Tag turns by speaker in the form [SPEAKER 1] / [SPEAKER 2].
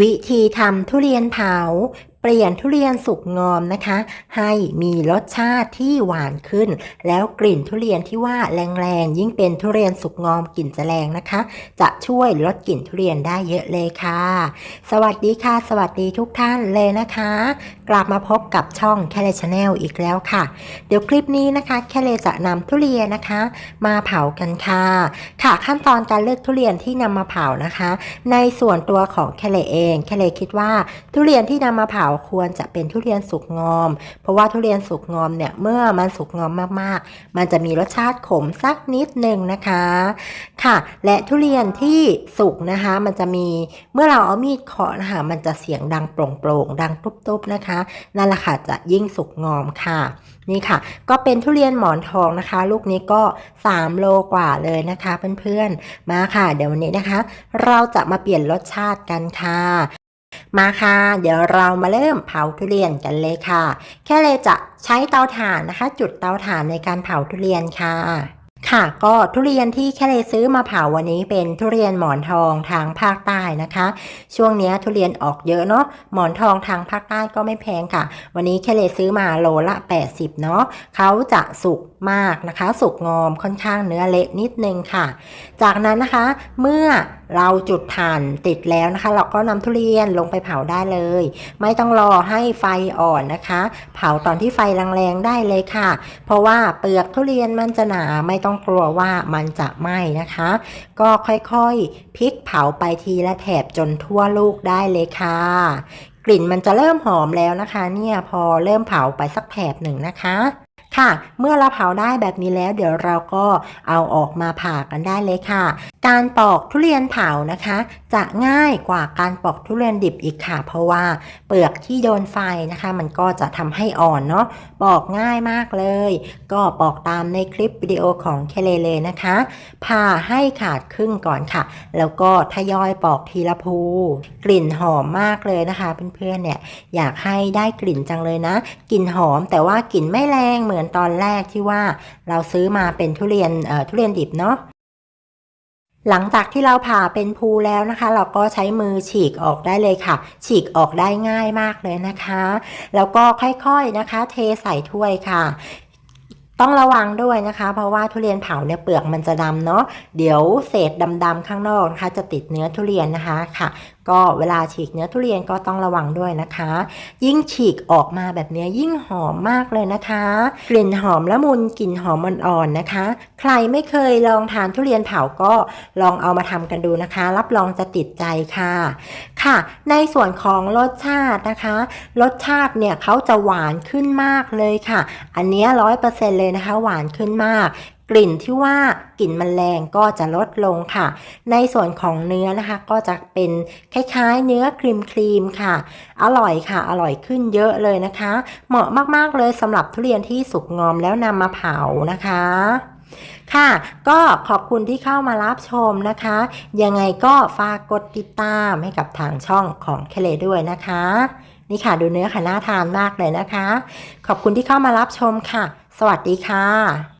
[SPEAKER 1] วิธีทำทุเรียนเผา เปลี่ยนทุเรียนสุกงอมนะคะ ให้มีรสชาติที่หวานขึ้น แล้วกลิ่นทุเรียนที่ว่าแรงๆยิ่งเป็นทุเรียนสุกงอมกลิ่นจะแรงนะคะ จะช่วยลดกลิ่นทุเรียนได้เยอะเลยค่ะ สวัสดีค่ะ สวัสดีทุกท่านเลยนะคะ กลับมาพบกับช่องแคลชแนลอีกแล้วค่ะ เดี๋ยวคลิปนี้นะคะแคเลจะนำทุเรียนนะคะ มาเผากันค่ะ ค่ะขั้นตอนการเลือกทุเรียนที่นำมาเผานะคะ ในส่วนตัวของแคเลเองแคเลคิดว่าทุเรียนที่นำมาเผาควรจะเป็นทุเรียนสุกงอม เพราะว่าทุเรียนสุกงอมเนี่ยเมื่อมันสุกงอมมากๆ มันจะมีรสชาติขมสักนิดหนึ่งนะคะค่ะ และทุเรียนที่สุกนะคะ มันจะมีเมื่อเราเอามีดเคาะนะคะมันจะเสียงดังโปร่งๆดังตุ๊บๆนะคะนั่นแหละค่ะจะยิ่งสุกงอมค่ะนี่ค่ะ ก็เป็นทุเรียนหมอนทองนะคะ ลูกนี้ก็ 3 โลกว่าเลยนะคะเพื่อนๆ มาค่ะ เดี๋ยววันนี้นะคะ เราจะมาเปลี่ยนรสชาติกันค่ะ มาค่ะ เดี๋ยวเรามาเริ่มเผาทุเรียนกันเลยค่ะ แค่เลยจะใช้เตาถ่านนะคะ จุดเตาถ่านในการเผาทุเรียนค่ะค่ะก็ทุเรียนที่แค่เลยซื้อมาเผาวันนี้เป็นทุเรียนหมอนทองทางภาคใต้นะคะ ช่วงนี้ทุเรียนออกเยอะเนาะหมอนทองทางภาคใต้ก็ไม่แพงค่ะ วันนี้แค่เลยซื้อมาโลละ 80 เนาะเขาจะสุก มากนะคะ สุกงอมค่อนข้างเนื้อเละนิดนึงค่ะ จากนั้นนะคะ เมื่อเราจุดถ่านติดแล้วนะคะ เราก็นำทุเรียนลงไปเผาได้เลย ไม่ต้องรอให้ไฟอ่อนนะคะ เผาตอนที่ไฟแรงๆได้เลยค่ะ เพราะว่าเปลือกทุเรียนมันจะหนาไม่ต้องกลัวว่ามันจะไหม้นะคะ ก็ค่อยๆพลิกเผาไปทีละแถบจนทั่วลูกได้เลยค่ะกลิ่นมันจะเริ่มหอมแล้วนะคะ เนี่ยพอเริ่มเผาไปสักแถบหนึ่งนะคะ ค่ะ เมื่อเราเผาได้แบบนี้แล้ว เดี๋ยวเราก็เอาออกมาผ่ากันได้เลยค่ะ การปอกทุเรียนเผานะคะ จะง่ายกว่าการปอกทุเรียนดิบอีกค่ะ เพราะว่าเปลือกที่โดนไฟนะคะ มันก็จะทำให้อ่อนเนาะปอกง่ายมากเลย ก็ปอกตามในคลิปวิดีโอของเคเลเลยนะคะผ่าให้ขาดครึ่งก่อนค่ะ แล้วก็ทยอยปอกทีละภู กลิ่นหอมมากเลยนะคะเพื่อนๆเนี่ยอยากให้ได้กลิ่นจังเลยนะ กลิ่นหอมแต่ว่ากลิ่นไม่แรงเหมือนตอนแรกที่ว่าเราซื้อมาเป็นทุเรียนทุเรียนดิบเนาะหลังจากที่เราผ่าเป็นภูแล้วนะคะ เราก็ใช้มือฉีกออกได้เลยค่ะ ฉีกออกได้ง่ายมากเลยนะคะ แล้วก็ค่อยๆนะคะ เทใส่ถ้วยค่ะ ต้องระวังด้วยนะคะ เพราะว่าทุเรียนเผาเนี่ยเปลือกมันจะดำเนาะเดี๋ยวเศษดำๆข้างนอกนะคะ จะติดเนื้อทุเรียนนะคะค่ะ ก็เวลาฉีกเนื้อทุเรียนก็ต้องระวังด้วยนะคะ ยิ่งฉีกออกมาแบบเนี้ยยิ่งหอมมากเลยนะคะ กลิ่นหอมละมุนกลิ่นหอมอ่อนๆนะคะ ใครไม่เคยลองทานทุเรียนเผาก็ลองเอามาทำกันดูนะคะ รับรองจะติดใจค่ะ ค่ะ ในส่วนของรสชาตินะคะ รสชาติเนี่ยเขาจะหวานขึ้นมากเลยค่ะ อันนี้ร้อยเปอร์เซ็นเลยนะคะ หวานขึ้นมาก กลิ่นที่ว่ากลิ่นมันแรงก็จะลดลงค่ะ ในส่วนของเนื้อนะคะ ก็จะเป็นคล้ายๆ เนื้อครีมครีมๆค่ะ อร่อยค่ะ อร่อยขึ้นเยอะเลยนะคะ เหมาะมากๆเลยสำหรับทุเรียนที่สุกงอมแล้วนำมาเผานะคะค่ะ ก็ขอบคุณที่เข้ามารับชมนะคะ ยังไงก็ฝากกดติดตามให้กับทางช่องของเคเลด้วยนะคะ นี่ค่ะดูเนื้อค่ะน่าทานมากเลยนะคะ ขอบคุณที่เข้ามารับชมค่ะ สวัสดีค่ะ